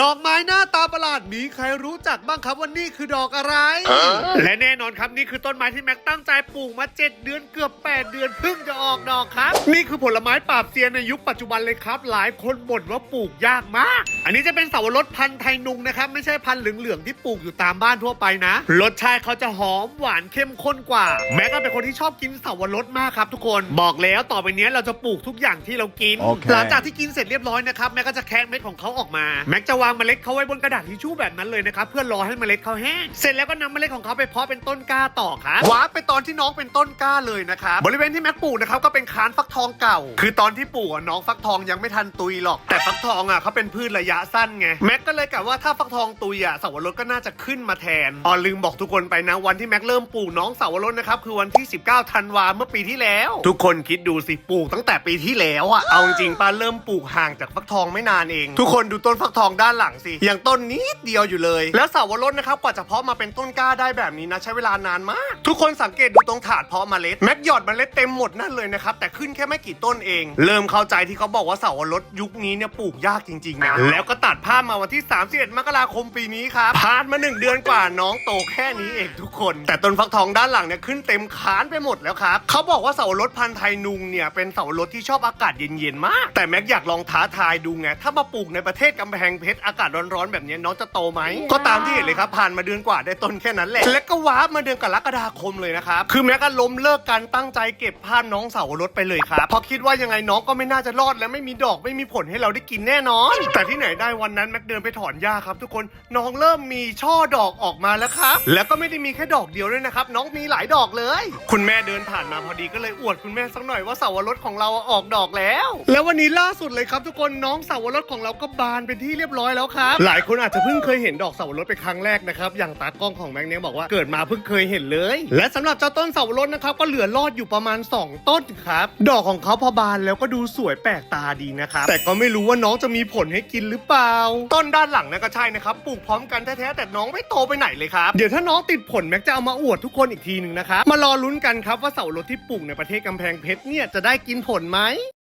ดอกไม้หน้าตาประหลาดมีใครรู้จักบ้างครับว่านี่คือดอกอะไร และแน่นอนครับนี่คือต้นไม้ที่แม็กตั้งใจปลูกมา7เดือนเกือบ8เดือนเพิ่งจะออกดอกครับ นี่คือผลไม้ปราบเซียนในยุคปัจจุบันเลยครับ หลายคนบ่นว่าปลูกยากมาก อันนี้จะเป็นเสาวรสพันธุ์ไทยนุงนะครับไม่ใช่พันธุ์เหลืองๆที่ปลูกอยู่ตามบ้านทั่วไปนะ รสชาติเขาจะหอมหวานเข้มข้นกว่า แม็กก็เป็นคนที่ชอบกินเสาวรสมากครับทุกคนบอกแล้วต่อไปเนี้ยเราจะปลูกทุกอย่างที่เรากินโอเคหลังจากที่กินเสร็จเรียบร้อยนะครับแม็กก็จะแคะเม็ดของเขาออกมาแม็กจะวางเมล็ดเขาไว้บนกระดาษทิชชู่แบบนั้นเลยนะครับเพื่อรอให้เมล็ดเขาแห้งเสร็จแล้วก็นำเมล็ดของเขาไปเพาะเป็นต้นกล้าต่อครับว้าร์ปไปตอนที่น้องเป็นต้นกล้าเลยนะครับบริเวณที่แม็กปลูกนะครับก็เป็นคานฟักทองเก่า คือตอนที่ปลูกอะน้องฟักทองยังไม่ทันตุยหรอก แต่ฟักทองอะเขาเป็นพืชระยะสั้นไงแม็กก็เลยกะว่าถ้าฟักทองตุยอะเสาวรสก็น่าจะขึ้นมาแทนอ๋อลืมบอกทุกคนไปนะวันที่แม็กเริ่มปลูกน้องเสาวรสนะครับคือวันที่ 19ธันวาเมื่อปีที่แล้ว ทุกคนคิดดูสิปลูกตั้งแต่ปีที่แล้วอะเอาจริงๆป้าเริ่มปลูกห่างจากฟักทองไม่นานเอง ทุกคนดูต้นฟักทองด้านหลังสิอย่างต้นนิดเดียวอยู่เลย แล้วเสาวรสนะครับกว่าจะเพาะมาเป็นต้นกล้าได้แบบนี้นะใช้เวลานานมาก ทุกคนสังเกตดูตรงถาดเพาะเมล็ดแม็กหยอดเมล็ดเต็มหมดนั่นเลยนะครับแต่ขึ้นแค่ไม่กี่ต้นเอง เริ่มเข้าใจที่เขาบอกว่าเสาวรสยุคนี้เนี่ยปลูกยากจริงๆนะแล้วก็ตัดภาพมาวันที่ 31 มกราคมปีนี้ครับผ่านมาหนึ่งเดือนกว่าน้องโตแค่นี้เองทุกคน แต่ต้นฟักทองด้านหลังเนี่ยขึ้นเต็มคานไปหมดแล้วครับเขาบอกว่าเสาวรสพันธุ์ไทยนุงเนี่ยเป็นเสาวรสที่ชอบอากาศเย็นๆมาก แต่แม็กอยากลองท้าทายดูไงถ้ามาปลูกในประเทศกำแพงเพชรอากาศร้อนๆแบบนี้น้องจะโตไหม ก็ตามที่เห็นเลยครับ ผ่านมาเดือนกว่าได้ต้นแค่นั้นแหละ และก็วาร์ปมาเดือนกรกฎาคมเลยนะครับ คือแม็กก็ล้มเลิกการตั้งใจเก็บภาพน้องเสาวรสไปเลยครับเพราะคิดว่ายังไงน้องก็ไม่น่าจะรอดและไม่มีดอกไม่มีผลให้เราได้กินแน่นอน แต่ที่ไหนได้วันนั้นแม็กเดินไปถอนหญ้าครับ ทุกคนน้องเริ่มมีช่อดอกออกมาแล้วครับ แล้วก็ไม่ได้มีแค่ดอกเดียวด้วยนะครับน้องมีหลายดอกเลย คุณแม่เดินผ่านมาพอดีก็เลยอวดคุณแม่สักหน่อยว่าเสาวรสของเราออกดอกแล้ว แล้ววันนี้ล่าสุดเลยครับ ทุกคนน้องเสาวรสของเราก็บานเป็นที่เรียบร้อยแล้วครับ หลายคนอาจจะเพิ่งเคยเห็นดอกเสาวรสเป็นครั้งแรกนะครับ อย่างตากล้องของแม็กเนี่ยบอกว่าเกิดมาเพิ่งเคยเห็นเลย และสำหรับเจ้าต้นเสาวรสนะครับก็เหลือรอดอยู่ประมาณ 2 ต้นครับ ดอกของเขาพอบานแล้วก็ดูสวยแปลกตาดีนะครับ แต่ก็ไม่รู้ว่าน้องจะมีผลให้กินหรือเปล่า ต้นด้านหลังนะก็ใช่นะครับ ปลูกพร้อมกันแท้ๆแต่น้องไม่โตไปไหนเลยครับ เดี๋ยวถ้าน้องติดผลแม็กจะเอามาอวดทุกคนอีกทีหนึ่งนะครับ มารอลุ้นกันครับว่าเสาวรสที่ปลูกในประเทศกำแพงเพชรเนี่ยจะได้กินผลไหม